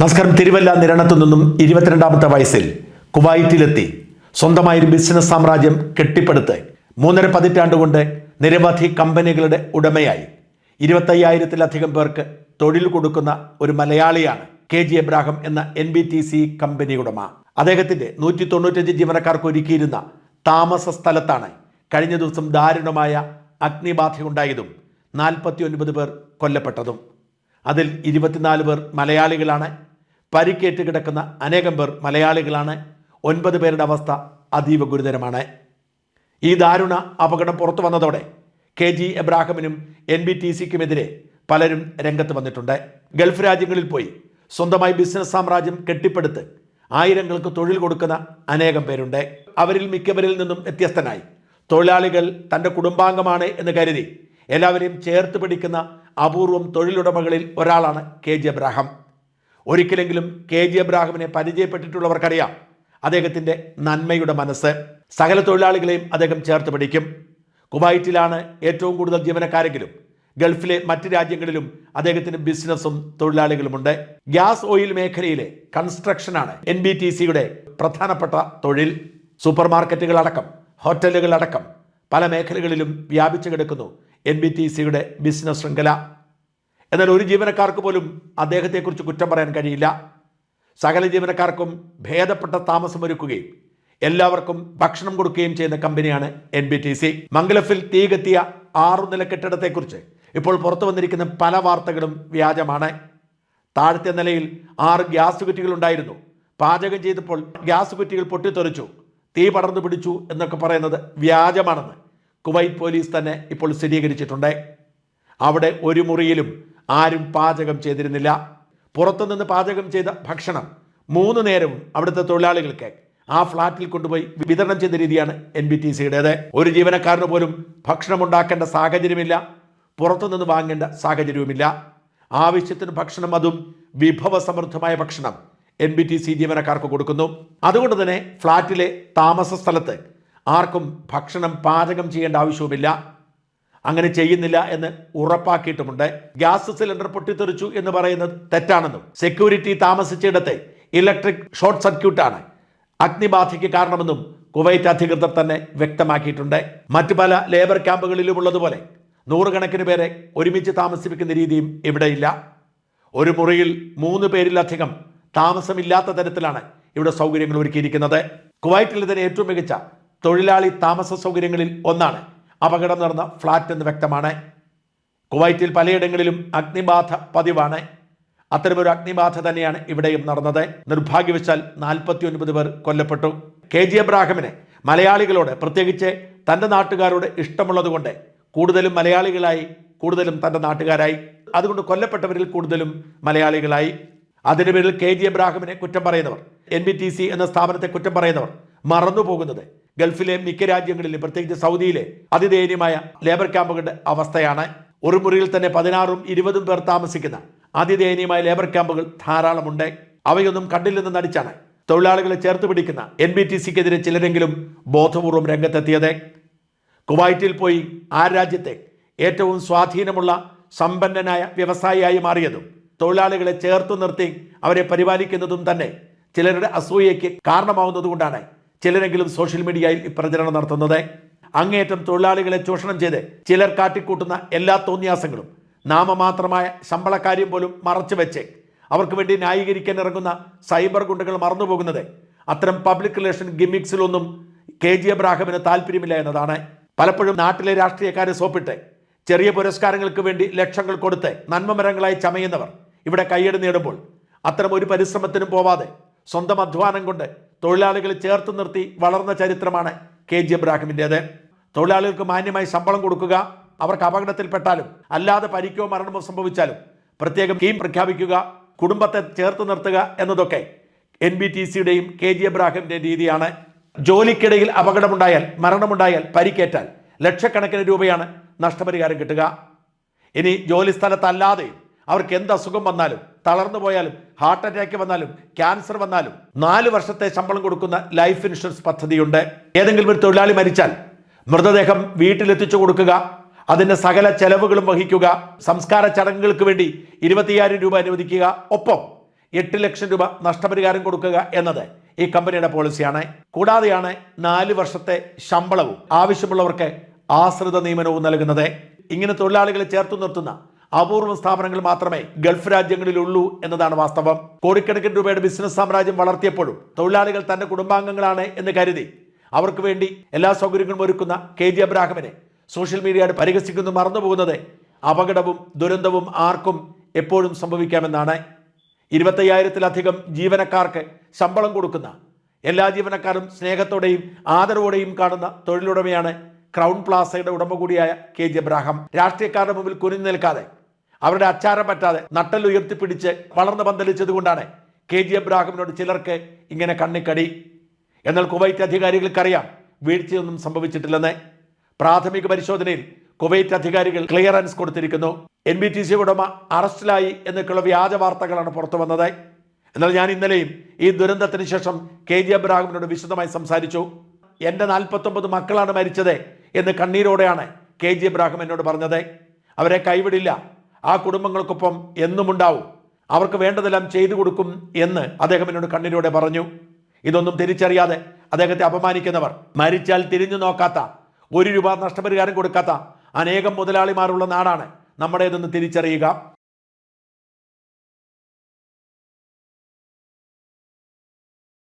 നമസ്കാരം. തിരുവല്ല നിരണത്തു നിന്നും ഇരുപത്തിരണ്ടാമത്തെ വയസ്സിൽ കുവൈറ്റിലെത്തി സ്വന്തമായി ഒരു ബിസിനസ് സാമ്രാജ്യം കെട്ടിപ്പടുത്ത് മൂന്നര പതിറ്റാണ്ട് കൊണ്ട് നിരവധി കമ്പനികളുടെ ഉടമയായി. ഇരുപത്തയ്യായിരത്തിലധികം പേർക്ക് തൊഴിൽ കൊടുക്കുന്ന ഒരു മലയാളിയാണ് കെ ജി എബ്രാഹം എന്ന N B T C company ഉടമ. അദ്ദേഹത്തിന്റെ നൂറ്റി തൊണ്ണൂറ്റഞ്ച് ജീവനക്കാർക്ക് ഒരുക്കിയിരുന്ന താമസ സ്ഥലത്താണ് കഴിഞ്ഞ ദിവസം ദാരുണമായ അഗ്നിബാധയുണ്ടായതും നാൽപ്പത്തി ഒൻപത് പേർ കൊല്ലപ്പെട്ടതും. അതിൽ ഇരുപത്തിനാല് പേർ മലയാളികളാണ്. പരിക്കേറ്റ് കിടക്കുന്ന അനേകം പേർ മലയാളികളാണ്. ഒൻപത് പേരുടെ അവസ്ഥ അതീവ ഗുരുതരമാണ്. ഈ ദാരുണ അപകടം പുറത്തു വന്നതോടെ കെ ജി എബ്രാഹിമിനും എൻ ബി ടി സിക്കുമെതിരെ പലരും രംഗത്ത് വന്നിട്ടുണ്ട്. ഗൾഫ് രാജ്യങ്ങളിൽ പോയി സ്വന്തമായി ബിസിനസ് സാമ്രാജ്യം കെട്ടിപ്പടുത്ത് ആയിരങ്ങൾക്ക് തൊഴിൽ കൊടുക്കുന്ന അനേകം പേരുണ്ട്. അവരിൽ മിക്കവരിൽ നിന്നും വ്യത്യസ്തനായി. തൊഴിലാളികൾ തന്റെ കുടുംബാംഗമാണ് എന്ന് കരുതി എല്ലാവരെയും ചേർത്ത് പിടിക്കുന്ന അപൂർവം തൊഴിലുടമകളിൽ ഒരാളാണ് കെ ജി എബ്രാഹാം ഒരിക്കലെങ്കിലും കെ ജി എബ്രാഹിമിനെ പരിചയപ്പെട്ടിട്ടുള്ളവർക്കറിയാം അദ്ദേഹത്തിന്റെ നന്മയുടെ മനസ്സ്. സകല തൊഴിലാളികളെയും അദ്ദേഹം ചേർത്ത് പിടിക്കും. കുവൈറ്റിലാണ് ഏറ്റവും കൂടുതൽ ജീവനക്കാരെങ്കിലും ഗൾഫിലെ മറ്റ് രാജ്യങ്ങളിലും അദ്ദേഹത്തിന് ബിസിനസ്സും തൊഴിലാളികളുമുണ്ട്. ഗ്യാസ് ഓയിൽ മേഖലയിലെ കൺസ്ട്രക്ഷനാണ് എൻ ബി ടി സിയുടെ പ്രധാനപ്പെട്ട തൊഴിൽ. സൂപ്പർ മാർക്കറ്റുകളടക്കം ഹോട്ടലുകളടക്കം പല മേഖലകളിലും വ്യാപിച്ചു കിടക്കുന്നു. എൻ ബി ടി സിയുടെ ബിസിനസ് ശൃംഖല. എന്നാൽ ഒരു ജീവനക്കാർക്ക് പോലും അദ്ദേഹത്തെക്കുറിച്ച് കുറ്റം പറയാൻ കഴിയില്ല. സകല ജീവനക്കാർക്കും ഭേദപ്പെട്ട താമസം താമസമൊരുക്കുകയും എല്ലാവർക്കും ഭക്ഷണം കൊടുക്കുകയും ചെയ്യുന്ന കമ്പനിയാണ് എൻ ബി ടി സി മംഗലഫിൽ തീ കത്തിയ ആറു നില കെട്ടിടത്തെക്കുറിച്ച് ഇപ്പോൾ പുറത്തു വന്നിരിക്കുന്ന പല വാർത്തകളും വ്യാജമാണ്. താഴത്തെ നിലയിൽ ആറ് ഗ്യാസ് കുറ്റികൾ ഉണ്ടായിരുന്നു. പാചകം ചെയ്തപ്പോൾ ഗ്യാസ് കുറ്റികൾ പൊട്ടിത്തെറിച്ചു. തീ പടർന്നു പിടിച്ചു എന്നൊക്കെ പറയുന്നത് വ്യാജമാണെന്ന്. കുവൈറ്റ് പോലീസ് തന്നെ ഇപ്പോൾ സ്ഥിരീകരിച്ചിട്ടുണ്ട്. അവിടെ ഒരു മുറിയിലും ആരും പാചകം ചെയ്തിരുന്നില്ല. പുറത്തുനിന്ന് പാചകം ചെയ്ത ഭക്ഷണം മൂന്ന് നേരവും അവിടുത്തെ തൊഴിലാളികൾക്ക് ആ ഫ്ളാറ്റിൽ കൊണ്ടുപോയി വിതരണം ചെയ്ത രീതിയാണ് എൻ ബി ടി സിയുടേത് ഒരു ജീവനക്കാരന് പോലും ഭക്ഷണം ഉണ്ടാക്കേണ്ട സാഹചര്യമില്ല. പുറത്തുനിന്ന് വാങ്ങേണ്ട സാഹചര്യവുമില്ല. ആവശ്യത്തിന് ഭക്ഷണം അതും വിഭവസമൃദ്ധമായ ഭക്ഷണം എൻ ബി ടി സി ജീവനക്കാർക്ക് കൊടുക്കുന്നു. അതുകൊണ്ട് തന്നെ ഫ്ളാറ്റിലെ താമസ സ്ഥലത്ത് ആർക്കും ഭക്ഷണം പാചകം ചെയ്യേണ്ട ആവശ്യവുമില്ല. അങ്ങനെ ചെയ്യുന്നില്ല എന്ന് ഉറപ്പാക്കിയിട്ടുമുണ്ട്. ഗ്യാസ് സിലിണ്ടർ പൊട്ടിത്തെറിച്ചു എന്ന് പറയുന്നത് തെറ്റാണെന്നും സെക്യൂരിറ്റി താമസിച്ചിടത്തെ ഇലക്ട്രിക് ഷോർട്ട് സർക്യൂട്ടാണ് അഗ്നിബാധയ്ക്ക് കാരണമെന്നും കുവൈറ്റ് അധികൃതർ തന്നെ വ്യക്തമാക്കിയിട്ടുണ്ട്. മറ്റു പല ലേബർ ക്യാമ്പുകളിലും ഉള്ളതുപോലെ നൂറുകണക്കിന് പേരെ ഒരുമിച്ച് താമസിപ്പിക്കുന്ന രീതിയും ഇവിടെയില്ല. ഒരു മുറിയിൽ മൂന്ന് പേരിലധികം താമസമില്ലാത്ത തരത്തിലാണ് ഇവിടെ സൗകര്യങ്ങൾ ഒരുക്കിയിരിക്കുന്നത്. കുവൈറ്റിലെ തന്നെ ഏറ്റവും മികച്ച തൊഴിലാളി താമസ സൗകര്യങ്ങളിൽ ഒന്നാണ്. അപകടം നടന്ന ഫ്ളാറ്റ് എന്ന് വ്യക്തമാണ്. കുവൈറ്റിൽ പലയിടങ്ങളിലും അഗ്നിബാധ പതിവാണ്. അത്തരമൊരു അഗ്നിബാധ തന്നെയാണ് ഇവിടെയും നടന്നത്. നിർഭാഗ്യവശാൽ നാൽപ്പത്തി ഒൻപത് പേർ കൊല്ലപ്പെട്ടു. കെ. ജി. എബ്രാഹിമിനെ മലയാളികളോട് പ്രത്യേകിച്ച് തന്റെ നാട്ടുകാരോട് ഇഷ്ടമുള്ളതുകൊണ്ട് കൂടുതലും മലയാളികളായി കൂടുതലും തന്റെ നാട്ടുകാരായി. അതുകൊണ്ട് കൊല്ലപ്പെട്ടവരിൽ കൂടുതലും മലയാളികളായി. അതിന്റെ പേരിൽ കെ. ജി. എബ്രാഹിമിനെ കുറ്റം പറയുന്നവർ എൻ. ബി. ടി. സി. എന്ന സ്ഥാപനത്തെ കുറ്റം പറയുന്നവർ മറന്നു പോകുന്നത് ഗൾഫിലെ മിക്ക രാജ്യങ്ങളിലും പ്രത്യേകിച്ച് സൗദിയിലെ അതിദയനീയമായ ലേബർ ക്യാമ്പുകളുടെ അവസ്ഥയാണ് ഒരു മുറിയിൽ തന്നെ പതിനാറും ഇരുപതും പേർ താമസിക്കുന്ന അതിദയനീയമായ ലേബർ ക്യാമ്പുകൾ ധാരാളമുണ്ട്. അവയൊന്നും കണ്ടില്ലെന്ന് നടിച്ചാണ് തൊഴിലാളികളെ ചേർത്ത് പിടിക്കുന്ന എൻ ബി ടി സിക്കെതിരെ ചിലരെങ്കിലും ബോധപൂർവം രംഗത്തെത്തിയത്. കുവൈറ്റിൽ പോയി ആ രാജ്യത്തെ ഏറ്റവും സ്വാധീനമുള്ള സമ്പന്നനായ വ്യവസായിയായി മാറിയതും തൊഴിലാളികളെ ചേർത്ത് നിർത്തി അവരെ പരിപാലിക്കുന്നതും തന്നെ ചിലരുടെ അസൂയയ്ക്ക് കാരണമാവുന്നതുകൊണ്ടാണ് ചിലരെങ്കിലും സോഷ്യൽ മീഡിയയിൽ പ്രചരണം നടത്തുന്നത്. അങ്ങേയറ്റം തൊഴിലാളികളെ ചൂഷണം ചെയ്ത് ചിലർ കാട്ടിക്കൂട്ടുന്ന എല്ലാ തോന്നിയാസങ്ങളും നാമമാത്രമായ ശമ്പളക്കാര്യം പോലും മറച്ചു വെച്ച് അവർക്ക് വേണ്ടി ന്യായീകരിക്കാൻ ഇറങ്ങുന്ന സൈബർ ഗുണ്ടകൾ മറന്നുപോകുന്നത്. അത്തരം പബ്ലിക് റിലേഷൻ ഗിമിക്സിലൊന്നും കെ ജി എബ്രാഹിമിന് താല്പര്യമില്ല എന്നതാണ്. പലപ്പോഴും നാട്ടിലെ രാഷ്ട്രീയക്കാരെ സോപ്പിട്ട് ചെറിയ പുരസ്കാരങ്ങൾക്ക് വേണ്ടി ലക്ഷങ്ങൾ കൊടുത്ത് നന്മമരങ്ങളായി ചമയുന്നവർ ഇവിടെ കയ്യടി നേടുമ്പോൾ അത്തരം ഒരു പരിശ്രമത്തിനും പോവാതെ സ്വന്തം അധ്വാനം കൊണ്ട് തൊഴിലാളികളെ ചേർത്ത് നിർത്തി വളർന്ന ചരിത്രമാണ് കെ ജി എബ്രാഹിമിന്റേത് തൊഴിലാളികൾക്ക് മാന്യമായി ശമ്പളം കൊടുക്കുക അവർക്ക് അപകടത്തിൽപ്പെട്ടാലും അല്ലാതെ പരിക്കോ മരണമോ സംഭവിച്ചാലും പ്രത്യേകം കീം പ്രഖ്യാപിക്കുക കുടുംബത്തെ ചേർത്ത് നിർത്തുക എന്നതൊക്കെ എൻ ബി ടി സിയുടെയും കെ ജി എബ്രാഹിമിന്റെ രീതിയാണ്. ജോലിക്കിടയിൽ അപകടമുണ്ടായാൽ മരണമുണ്ടായാൽ പരിക്കേറ്റാൽ ലക്ഷക്കണക്കിന് രൂപയാണ് നഷ്ടപരിഹാരം കിട്ടുക. ഇനി ജോലി സ്ഥലത്തല്ലാതെയും അവർക്ക് എന്ത് അസുഖം വന്നാലും തളർന്നു പോയാലും ഹാർട്ട് അറ്റാക്ക് വന്നാലും ക്യാൻസർ വന്നാലും നാല് വർഷത്തെ ശമ്പളം കൊടുക്കുന്ന ലൈഫ് ഇൻഷുറൻസ് പദ്ധതിയുണ്ട്. ഏതെങ്കിലും ഒരു തൊഴിലാളി മരിച്ചാൽ മൃതദേഹം വീട്ടിലെത്തിച്ചു കൊടുക്കുക അതിന്റെ സകല ചെലവുകളും വഹിക്കുക സംസ്കാര ചടങ്ങുകൾക്ക് വേണ്ടി ഇരുപത്തിയ്യായിരം രൂപ അനുവദിക്കുക ഒപ്പം എട്ട് ലക്ഷം രൂപ നഷ്ടപരിഹാരം കൊടുക്കുക എന്നത് ഈ കമ്പനിയുടെ പോളിസിയാണ്. കൂടാതെയാണ് നാല് വർഷത്തെ ശമ്പളവും ആവശ്യമുള്ളവർക്ക് ആശ്രിത നിയമനവും നൽകുന്നത്. ഇങ്ങനെ തൊഴിലാളികളെ ചേർത്തു നിർത്തുന്ന അപൂർവം സ്ഥാപനങ്ങൾ മാത്രമേ ഗൾഫ് രാജ്യങ്ങളിലുള്ളൂ എന്നതാണ് വാസ്തവം. കോടിക്കണക്കിന് രൂപയുടെ ബിസിനസ് സാമ്രാജ്യം വളർത്തിയപ്പോഴും തൊഴിലാളികൾ തന്റെ കുടുംബാംഗങ്ങളാണ് എന്ന് കരുതി. അവർക്ക് വേണ്ടി എല്ലാ സൗകര്യങ്ങളും ഒരുക്കുന്ന കെ ജി അബ്രാഹമിനെ സോഷ്യൽ മീഡിയയുടെ പരിഹസിക്കുന്നു മറന്നുപോകുന്നത് അപകടവും ദുരന്തവും ആർക്കും എപ്പോഴും സംഭവിക്കാമെന്നാണ്. ഇരുപത്തയ്യായിരത്തിലധികം ജീവനക്കാർക്ക് ശമ്പളം കൊടുക്കുന്ന എല്ലാ ജീവനക്കാരും സ്നേഹത്തോടെയും ആദരവോടെയും കാണുന്ന തൊഴിലുടമയാണ് ക്രൗൺ പ്ലാസയുടെ ഉടമ കൂടിയായ കെ ജി അബ്രാഹം. രാഷ്ട്രീയക്കാരുടെ മുമ്പിൽ കുനിഞ്ഞു നിൽക്കാതെ അവരുടെ അച്ചാരം പറ്റാതെ നട്ടൽ ഉയർത്തിപ്പിടിച്ച് വളർന്ന് പന്തലിച്ചത് കൊണ്ടാണ് കെ ജി എബ്രാഹിമിനോട് ചിലർക്ക് ഇങ്ങനെ കണ്ണിക്കടി. എന്നാൽ കുവൈറ്റ് അധികാരികൾക്കറിയാം വീഴ്ചയൊന്നും സംഭവിച്ചിട്ടില്ലെന്ന്. പ്രാഥമിക പരിശോധനയിൽ കുവൈറ്റ് അധികാരികൾ ക്ലിയറൻസ് കൊടുത്തിരിക്കുന്നു. എൻ ബി ടി സി ഉടമ അറസ്റ്റിലായി എന്നൊക്കെയുള്ള വ്യാജ വാർത്തകളാണ് പുറത്തു വന്നത്. എന്നാൽ ഞാൻ ഇന്നലെയും ഈ ദുരന്തത്തിന് ശേഷം കെ ജി അബ്രാഹിമിനോട് വിശദമായി സംസാരിച്ചു. എന്റെ നാൽപ്പത്തൊമ്പത് മക്കളാണ് മരിച്ചത് എന്ന് കണ്ണീരോടെയാണ് കെ ജി അബ്രാഹിം എന്നോട് പറഞ്ഞത്. അവരെ കൈവിടില്ല. ആ കുടുംബങ്ങൾക്കൊപ്പം എന്നും ഉണ്ടാവും. അവർക്ക് വേണ്ടതെല്ലാം ചെയ്തു കൊടുക്കും എന്ന് അദ്ദേഹം എന്നോട് കണ്ണിലൂടെ പറഞ്ഞു. ഇതൊന്നും തിരിച്ചറിയാതെ അദ്ദേഹത്തെ അപമാനിക്കുന്നവർ മരിച്ചാൽ തിരിഞ്ഞു നോക്കാത്ത ഒരു രൂപ നഷ്ടപരിഹാരം കൊടുക്കാത്ത അനേകം മുതലാളിമാരുള്ള നാടാണ് നമ്മുടേതെന്ന് തിരിച്ചറിയുക.